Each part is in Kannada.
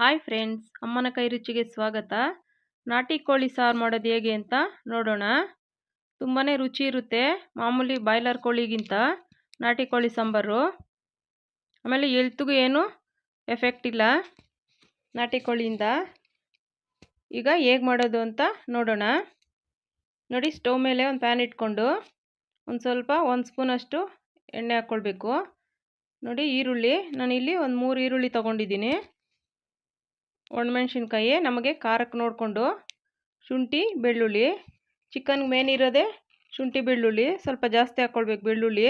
ಹಾಯ್ ಫ್ರೆಂಡ್ಸ್, ಅಮ್ಮನ ಕೈ ರುಚಿಗೆ ಸ್ವಾಗತ. ನಾಟಿ ಕೋಳಿ ಸಾರು ಮಾಡೋದು ಹೇಗೆ ಅಂತ ನೋಡೋಣ. ತುಂಬಾ ರುಚಿ ಇರುತ್ತೆ, ಮಾಮೂಲಿ ಬಾಯ್ಲರ್ ಕೋಳಿಗಿಂತ ನಾಟಿ ಕೋಳಿ ಸಾಂಬಾರು. ಆಮೇಲೆ ಎಲ್ತಿಗೂ ಏನು ಎಫೆಕ್ಟ್ ಇಲ್ಲ ನಾಟಿ ಕೋಳಿಯಿಂದ. ಈಗ ಹೇಗೆ ಮಾಡೋದು ಅಂತ ನೋಡೋಣ. ನೋಡಿ ಸ್ಟವ್ ಮೇಲೆ ಒಂದು ಪ್ಯಾನ್ ಇಟ್ಕೊಂಡು ಒಂದು ಸ್ವಲ್ಪ ಒಂದು ಸ್ಪೂನಷ್ಟು ಎಣ್ಣೆ ಹಾಕ್ಕೊಳ್ಬೇಕು ನೋಡಿ ಈರುಳ್ಳಿ, ನಾನಿಲ್ಲಿ ಒಂದು ಮೂರು ಈರುಳ್ಳಿ ತೊಗೊಂಡಿದ್ದೀನಿ. ಒಣಮೆಣ್ಸಿನ್ಕಾಯಿ, ನಮಗೆ ಖಾರಕ್ಕೆ ನೋಡಿಕೊಂಡು ಶುಂಠಿ, ಬೆಳ್ಳುಳ್ಳಿ, ಚಿಕನ್ಗೆ ಮೇನ್ ಇರೋದೇ ಶುಂಠಿ, ಬೆಳ್ಳುಳ್ಳಿ. ಸ್ವಲ್ಪ ಜಾಸ್ತಿ ಹಾಕ್ಕೊಳ್ಬೇಕು ಬೆಳ್ಳುಳ್ಳಿ,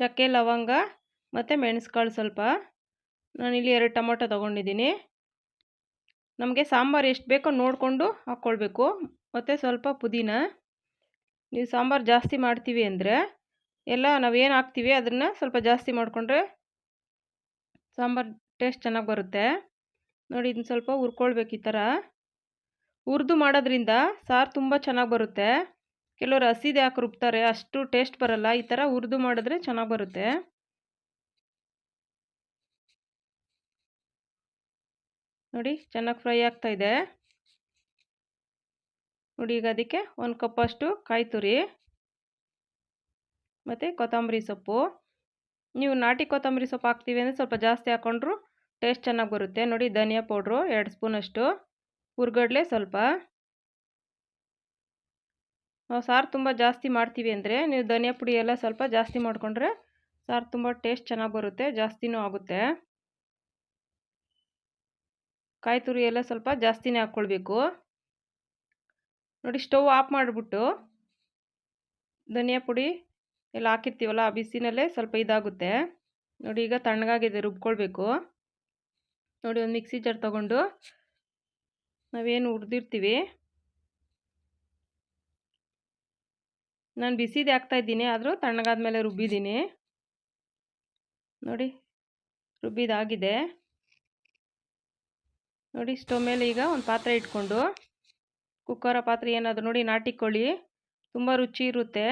ಚಕ್ಕೆ, ಲವಂಗ ಮತ್ತು ಮೆಣಸುಕಾಳು ಸ್ವಲ್ಪ. ನಾನಿಲ್ಲಿ ಎರಡು ಟೊಮೊಟೊ ತೊಗೊಂಡಿದ್ದೀನಿ. ನಮಗೆ ಸಾಂಬಾರು ಎಷ್ಟು ಬೇಕೋ ನೋಡಿಕೊಂಡು ಹಾಕ್ಕೊಳ್ಬೇಕು ಮತ್ತು ಸ್ವಲ್ಪ ಪುದೀನ. ನೀವು ಸಾಂಬಾರು ಜಾಸ್ತಿ ಮಾಡ್ತೀವಿ ಅಂದರೆ ಎಲ್ಲ ನಾವೇನು ಹಾಕ್ತೀವಿ ಅದನ್ನು ಸ್ವಲ್ಪ ಜಾಸ್ತಿ ಮಾಡಿಕೊಂಡ್ರೆ ಸಾಂಬಾರು ಟೇಸ್ಟ್ ಚೆನ್ನಾಗಿ ಬರುತ್ತೆ. ನೋಡಿ ಇದನ್ನ ಸ್ವಲ್ಪ ಹುರ್ಕೊಳ್ಬೇಕು ಈ ಥರ. ಹುರಿದು ಮಾಡೋದ್ರಿಂದ ಸಾರು ತುಂಬ ಚೆನ್ನಾಗಿ ಬರುತ್ತೆ. ಕೆಲವರು ಹಸಿದೆ ಹಾಕಿ ರುಬ್ತಾರೆ, ಅಷ್ಟು ಟೇಸ್ಟ್ ಬರಲ್ಲ. ಈ ಥರ ಹುರಿದು ಮಾಡಿದ್ರೆ ಚೆನ್ನಾಗಿ ಬರುತ್ತೆ. ನೋಡಿ ಚೆನ್ನಾಗಿ ಫ್ರೈ ಆಗ್ತಾ ಇದೆ. ನೋಡಿ ಈಗ ಅದಕ್ಕೆ ಒಂದು ಕಪ್ಪಷ್ಟು ಕಾಯಿ ತುರಿ ಮತ್ತು ಕೊತ್ತಂಬರಿ ಸೊಪ್ಪು. ನೀವು ನಾಟಿ ಕೊತ್ತಂಬರಿ ಸೊಪ್ಪು ಹಾಕ್ತೀವಿ ಅಂದರೆ ಸ್ವಲ್ಪ ಜಾಸ್ತಿ ಹಾಕ್ಕೊಂಡ್ರು ಟೇಸ್ಟ್ ಚೆನ್ನಾಗಿ ಬರುತ್ತೆ. ನೋಡಿ ಧನಿಯಾ ಪೌಡ್ರು ಎರಡು ಸ್ಪೂನಷ್ಟು. ಹುರ್ಗಡ್ಲೆ ಸ್ವಲ್ಪ. ನಾವು ಸಾರು ತುಂಬ ಜಾಸ್ತಿ ಮಾಡ್ತೀವಿ ಅಂದರೆ ನೀವು ಧನಿಯಾ ಪುಡಿ ಎಲ್ಲ ಸ್ವಲ್ಪ ಜಾಸ್ತಿ ಮಾಡಿಕೊಂಡ್ರೆ ಸಾರು ತುಂಬ ಟೇಸ್ಟ್ ಚೆನ್ನಾಗಿ ಬರುತ್ತೆ, ಜಾಸ್ತಿನೂ ಆಗುತ್ತೆ. ಕಾಯಿ ತುರಿ ಎಲ್ಲ ಸ್ವಲ್ಪ ಜಾಸ್ತಿನೇ ಹಾಕ್ಕೊಳ್ಬೇಕು. ನೋಡಿ ಸ್ಟವ್ ಆಫ್ ಮಾಡಿಬಿಟ್ಟು ಧನಿಯಾ ಪುಡಿ ಎಲ್ಲ ಹಾಕಿರ್ತೀವಲ್ಲ ಆ ಬಿಸಿನಲ್ಲೇ ಸ್ವಲ್ಪ ಇದಾಗುತ್ತೆ. ನೋಡಿ ಈಗ ತಣ್ಣಗಾಗಿದೆ, ರುಬ್ಕೊಳ್ಬೇಕು. ನೋಡಿ ಒಂದು ಮಿಕ್ಸಿ ಜಾರ್ ತಗೊಂಡು ನಾವೇನು ಹುರಿದಿರ್ತೀವಿ. ನಾನು ಬಿಸಿದಿ ಹಾಕ್ತಾ ಇದ್ದೀನಿ, ಆದರೂ ತಣ್ಣಗಾದ್ಮೇಲೆ ರುಬ್ಬಿದ್ದೀನಿ. ನೋಡಿ ರುಬ್ಬಿದಾಗಿದೆ ನೋಡಿ, ಸ್ಟವ್ ಮೇಲೆ ಈಗ ಒಂದು ಪಾತ್ರೆ ಇಟ್ಕೊಂಡು, ಕುಕ್ಕರ ಪಾತ್ರೆ ಏನಾದರೂ ನೋಡಿ ನಾಟಿ ಕೋಳಿ ತುಂಬ ರುಚಿ ಇರುತ್ತೆ.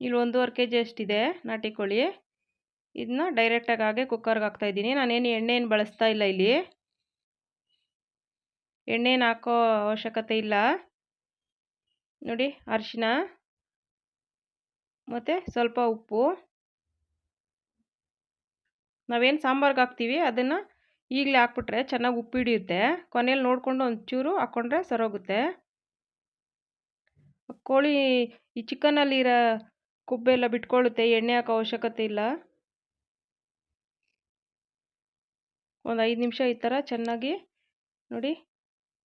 ಇಲ್ಲಿ ಒಂದೂವರೆ ಕೆ ಜಿ ಅಷ್ಟಿದೆ ನಾಟಿ ಕೋಳಿ ಇದನ್ನ ಡೈರೆಕ್ಟಾಗಿ ಹಾಗೆ ಕುಕ್ಕರ್ಗೆ ಹಾಕ್ತಾಯಿದ್ದೀನಿ ನಾನೇನು ಎಣ್ಣೆ ಏನು ಬಳಸ್ತಾ ಇಲ್ಲ ಇಲ್ಲಿ. ಎಣ್ಣೆನ ಹಾಕೋ ಅವಶ್ಯಕತೆ ಇಲ್ಲ. ನೋಡಿ ಅರಿಶಿನ. ಮತ್ತು ಸ್ವಲ್ಪ ಉಪ್ಪು. ನಾವೇನು ಸಾಂಬಾರ್ಗೆ ಹಾಕ್ತೀವಿ ಅದನ್ನು ಈಗಲೇ ಹಾಕ್ಬಿಟ್ರೆ ಚೆನ್ನಾಗಿ ಉಪ್ಪು ಹಿಡಿಯುತ್ತೆ. ಕೊನೆಯಲ್ಲಿ ನೋಡಿಕೊಂಡು ಒಂಚೂರು ಹಾಕ್ಕೊಂಡ್ರೆ ಸರೋಗುತ್ತೆ. ಕೋಳಿ ಈ ಚಿಕನಲ್ಲಿರೋ ಕೊಬ್ಬೆಲ್ಲ ಬಿಟ್ಕೊಳ್ಳುತ್ತೆ ಎಣ್ಣೆ ಹಾಕೋ ಅವಶ್ಯಕತೆ ಇಲ್ಲ. ಒಂದು ಐದು ನಿಮಿಷ ಈ ಥರ ಚೆನ್ನಾಗಿ ನೋಡಿ,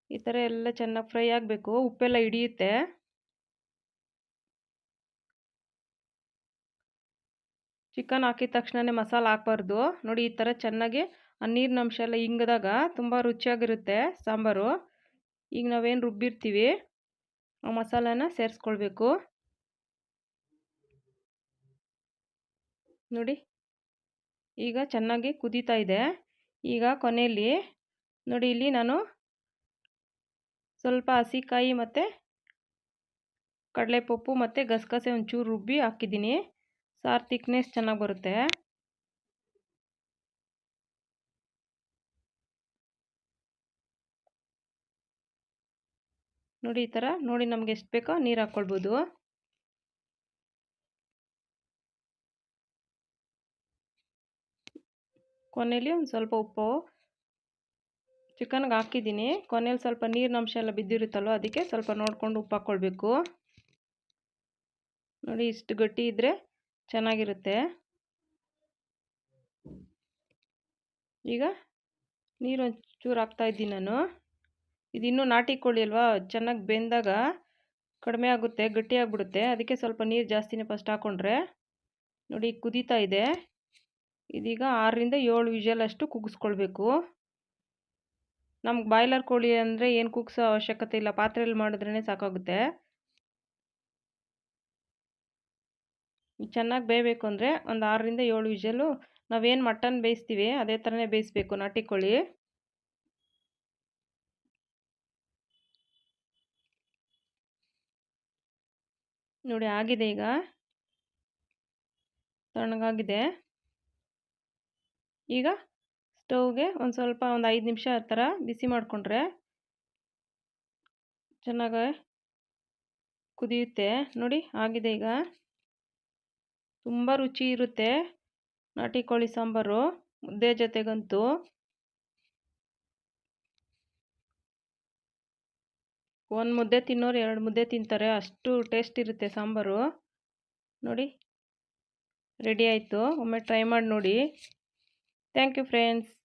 ಈ ಥರ ಎಲ್ಲ ಚೆನ್ನಾಗಿ ಫ್ರೈ ಆಗಬೇಕು. ಉಪ್ಪೆಲ್ಲ ಹಿಡಿಯುತ್ತೆ. ಚಿಕನ್ ಹಾಕಿದ ತಕ್ಷಣವೇ ಮಸಾಲೆ ಹಾಕ್ಬಾರ್ದು. ನೋಡಿ, ಈ ಥರ ಚೆನ್ನಾಗಿ ಆ ನೀರಿನ ಅಂಶ ಎಲ್ಲ ಹಿಂಗದಾಗ ತುಂಬ ರುಚಿಯಾಗಿರುತ್ತೆ ಸಾಂಬಾರು. ಈಗ ನಾವೇನು ರುಬ್ಬಿರ್ತೀವಿ, ಆ ಮಸಾಲಾನ ಸೇರಿಸ್ಕೊಳ್ಬೇಕು. ನೋಡಿ, ಈಗ ಚೆನ್ನಾಗಿ ಕುದೀತಾ ಇದೆ. ಈಗ ಕೊನೆಯಲ್ಲಿ ನೋಡಿ, ಇಲ್ಲಿ ನಾನು ಸ್ವಲ್ಪ ಹಸಿಕಾಯಿ ಮತ್ತು ಕಡಲೆಪಪ್ಪು ಮತ್ತು ಗಸಗಸೆ ಒಂಚೂರು ರುಬ್ಬಿ ಹಾಕಿದ್ದೀನಿ. ಸಾರು ತಿಕ್ನೆಸ್ ಚೆನ್ನಾಗಿ ಬರುತ್ತೆ. ನೋಡಿ, ಈ ಥರ ನೋಡಿ ನಮಗೆ ಎಷ್ಟು ಬೇಕೋ ನೀರು ಹಾಕ್ಕೊಳ್ಬೋದು. ಕೊನೆಯಲ್ಲಿ ಒಂದು ಸ್ವಲ್ಪ ಉಪ್ಪು ಚಿಕನ್ಗೆ ಹಾಕಿದ್ದೀನಿ. ಕೊನೆಯಲ್ಲಿ ಸ್ವಲ್ಪ ನೀರಿನಂಶ ಎಲ್ಲ ಬಿದ್ದಿರುತ್ತಲ್ವ, ಅದಕ್ಕೆ ಸ್ವಲ್ಪ ನೋಡಿಕೊಂಡು ಉಪ್ಪು ಹಾಕ್ಕೊಳ್ಬೇಕು ನೋಡಿ ಇಷ್ಟು ಗಟ್ಟಿ ಇದ್ದರೆ ಚೆನ್ನಾಗಿರುತ್ತೆ. ಈಗ ನೀರು ಒಂಚೂರು ಹಾಕ್ತಾಯಿದ್ದೀನಿ ನಾನು. ಇದು ಇನ್ನೂ ನಾಟಿ ಕೋಳಿ ಅಲ್ವಾ, ಚೆನ್ನಾಗಿ ಬೆಂದಾಗ ಕಡಿಮೆ ಆಗುತ್ತೆ ಗಟ್ಟಿಯಾಗಿಬಿಡುತ್ತೆ ಅದಕ್ಕೆ ಸ್ವಲ್ಪ ನೀರು ಜಾಸ್ತಿನೇ ಫಸ್ಟ್ ಹಾಕ್ಕೊಂಡ್ರೆ ನೋಡಿ ಕುದೀತಾ ಇದೆ. ಇದೀಗ ಆರರಿಂದ ಏಳು ವಿಷಲ್ ಅಷ್ಟು ಕುಗ್ಸ್ಕೊಳ್ಬೇಕು. ನಮ್ಗೆ ಬಾಯ್ಲರ್ ಕೋಳಿ ಅಂದರೆ ಏನು ಕುಗ್ಸೋ ಅವಶ್ಯಕತೆ ಇಲ್ಲ ಪಾತ್ರೆಯಲ್ಲಿ ಮಾಡಿದ್ರೇ ಸಾಕಾಗುತ್ತೆ. ಚೆನ್ನಾಗಿ ಬೇಯಬೇಕು ಅಂದರೆ ಒಂದು ಆರರಿಂದ ಏಳು ವಿಷಲು ನಾವೇನು ಮಟನ್ ಬೇಯಿಸ್ತೀವಿ, ಅದೇ ಥರನೇ ಬೇಯಿಸ್ಬೇಕು ನಾಟಿ ಕೋಳಿ. ನೋಡಿ, ಆಗಿದೆ ಈಗ. ತಣ್ಣಗಾಗಿದೆ. ಈಗ ಸ್ಟೌವ್ಗೆ ಒಂದು ಸ್ವಲ್ಪ ಒಂದು ಐದು ನಿಮಿಷ ಆ ಥರ ಬಿಸಿ ಮಾಡಿಕೊಂಡ್ರೆ ಚೆನ್ನಾಗಿ ಕುದಿಯುತ್ತೆ. ನೋಡಿ ಆಗಿದೆ ಈಗ. ತುಂಬ ರುಚಿ ಇರುತ್ತೆ. ನಾಟಿ ಕೋಳಿ ಸಾಂಬಾರು ಮುದ್ದೆ ಜೊತೆಗಂತೂ. ಒಂದು ಮುದ್ದೆ ತಿನ್ನೋರು ಎರಡು ಮುದ್ದೆ ತಿಂತಾರೆ. ಅಷ್ಟು ಟೇಸ್ಟ್ ಇರುತ್ತೆ ಸಾಂಬಾರು. ನೋಡಿ, ರೆಡಿ ಆಯಿತು. ಒಮ್ಮೆ ಟ್ರೈ ಮಾಡಿ ನೋಡಿ. Thank you friends.